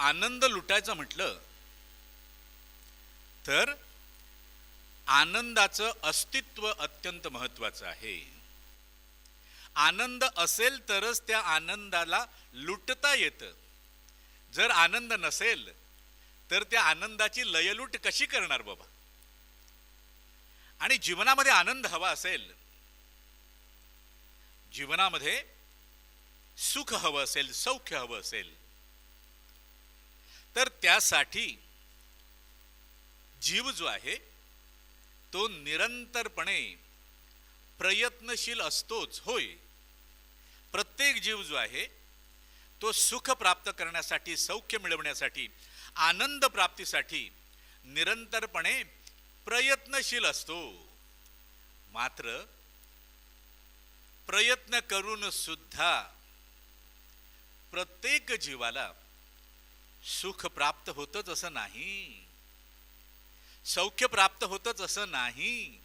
आनंद लुटायचं म्हटलं तर आनंदाचं अस्तित्व अत्यंत महत्वाचं आहे. आनंद असेल तरच त्या आनंदाला लुटता येतं. जर आनंद नसेल तर त्या आनंदाची लयलूट कशी करणार बाबा? आणि जीवनामध्ये आनंद हवा असेल जीवनामध्ये सुख हवं असेल सौख्य हवं असेल तर त्यासाठी जीव जो आहे तो निरंतरपणे प्रयत्नशील असतोच होय. प्रत्येक जीव जो आहे तो सुख प्राप्त करण्यासाठी सौख्य मिळवण्यासाठी आनंद प्राप्तीसाठी निरंतरपणे प्रयत्नशील असतो. मात्र प्रयत्न करून सुद्धा प्रत्येक जीवाला सुख प्राप्त होतच असं नाही. सौख्य प्राप्त होतच असं नाही.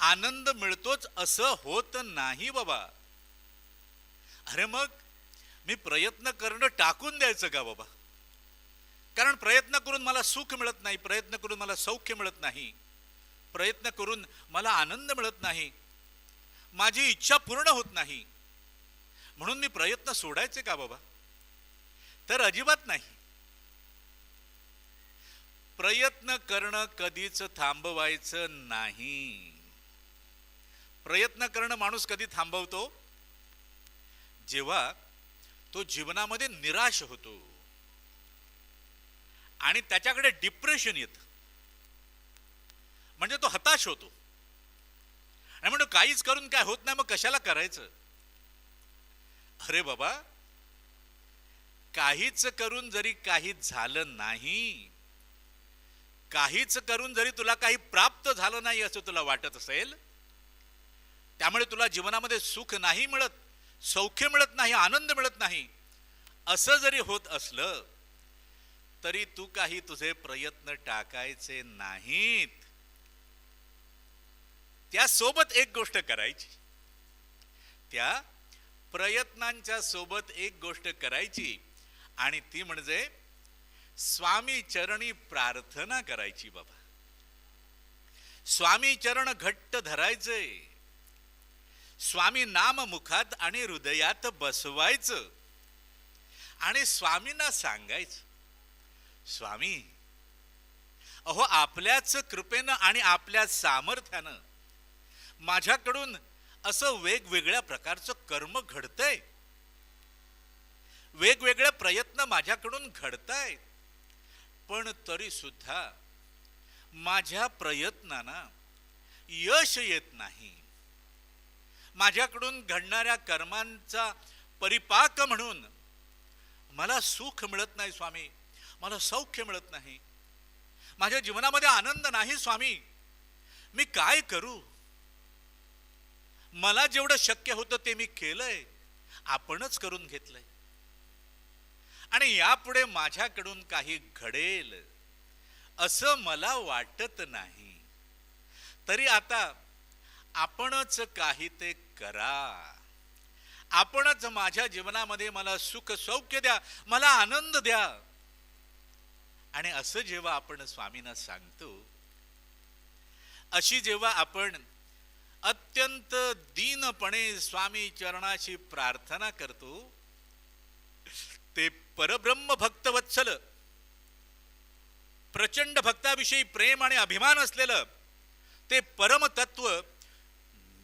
आनंद मिळतोच असं होत नाही बाबा. अरे मग मी प्रयत्न करणं टाकून द्यायचं का बाबा? कारण प्रयत्न करून मला सुख मिळत नाही प्रयत्न करून मला सौख्य मिळत नाही. प्रयत्न करून मला आनंद मिळत नाही. माझी इच्छा पूर्ण होत नाही. म्हणून मी प्रयत्न सोडायचे का बाबा? तर अजिबात नाही. प्रयत्न करणं कधीच थांबवायचं नाही. प्रयत्न करणं माणूस कधी थांबवतो? जेव्हा तो जीवनामध्ये निराश होतो. आणि त्याच्याकडे डिप्रेशन येतं. म्हणजे तो हताश होतो. आणि म्हणतो काहीच करून काय होत नाही मग कशाला करायचं? अरे बाबा काहीच करून जरी काही झालं नाही काहीच करून जरी तुला काही प्राप्त झालं नाही असं तुला वाटत असेल त्यामुळे तुला जीवनामध्ये सुख नाही मिळत सौख्य मिळत नाही आनंद मिळत नाही असं जरी होत असलं तरी तू काही तुझे प्रयत्न टाकायचे नाहीत. त्यासोबत एक गोष्ट करायची. त्या प्रयत्नांच्या सोबत एक गोष्ट करायची आणि ती म्हणजे स्वामी चरणी प्रार्थना करायची बाबा. स्वामी चरण घट्ट धरायचे. स्वामी नाम मुखात आणि हृदयात बसवायचं. आणि स्वामींना सांगायचं स्वामी अहो आपल्याच कृपेनं आणि आपल्या सामर्थ्यानं माझ्याकडून असं वेगवेगळ्या प्रकारचं कर्म घडतंय. वेगवेगळे प्रयत्न माझ्याकडून घडतायत. पण तरीसुद्धा माझ्या प्रयत्नांना यश येत नाही. माझ्याकडून घडणाऱ्या कर्मांचा परिपाक म्हणून मला सुख मिळत नाही स्वामी. मला सौख्य मिळत नाही. माझ्या जीवनामध्ये आनंद नाही स्वामी. मी काय करू? मला जेवढं शक्य होतं ते मी केलंय. आपणच करून घेतलंय. आणि यापुढे माझ्याकडून काही घडेल असं मला वाटत नाही. तरी आता आपणच काही ते करा. आपणच माझ्या जीवनामध्ये मला सुख सौख्य द्या मला आनंद द्या. आणि असं जेव्हा आपण स्वामींना सांगतो अशी जेव्हा आपण अत्यंत दीनपणे स्वामी चरणाशी प्रार्थना करतो ते परब्रह्म भक्तवत्सल प्रचंड भक्ताविषयी प्रेम आणि अभिमान असलेलं ते परमतत्व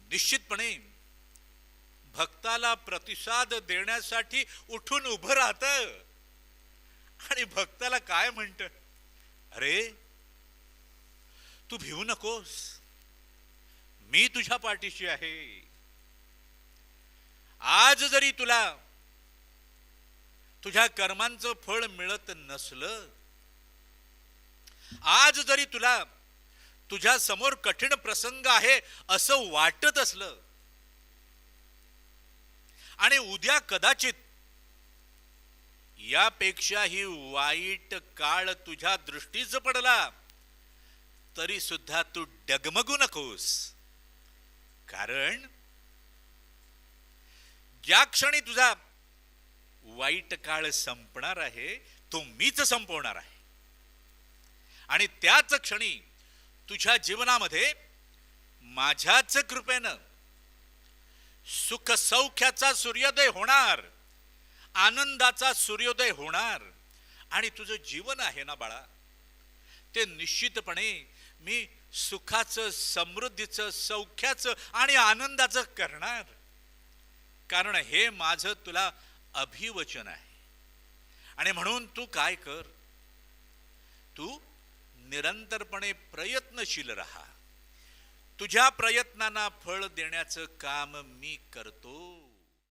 निश्चितपणे भक्ताला प्रतिसाद देण्यासाठी उठून उभं राहतं. आणि भक्ताला काय म्हणत? अरे तू भिवू नकोस. मी तुझ्या पाठीशी आहे. आज जरी तुला तुझ्या कर्मांचं फळ मिळत नसलं आज जरी तुला तुझ्या समोर कठीण प्रसंग आहे असं वाटत असलं आणि उद्या कदाचित यापेक्षाही वाईट काळ तुझ्या दृष्टीच पडला तरी सुद्धा तू डगमगू नकोस. कारण ज्या क्षणी तुझा वाईट काळ संपणार आहे तो मीच संपवणार आहे. आणि त्याच क्षणी तुझ्या जीवनामध्ये माझ्याच कृपेनं सुख सौख्याचा सूर्योदय होणार आनंदाचा सूर्योदय होणार आणि तुझं जीवन आहे ना बाळा? ते निश्चितपणे मी सुखाचं समृद्धीचं सौख्याचं आणि आनंदाचं करणार. कारण हे माझं तुला अभिवचन आहे. आणि म्हणून तू काय कर? तू निरंतरपणे प्रयत्नशील राहा. तुझ्या प्रयत्नांना फळ देण्याचं काम मी करतो.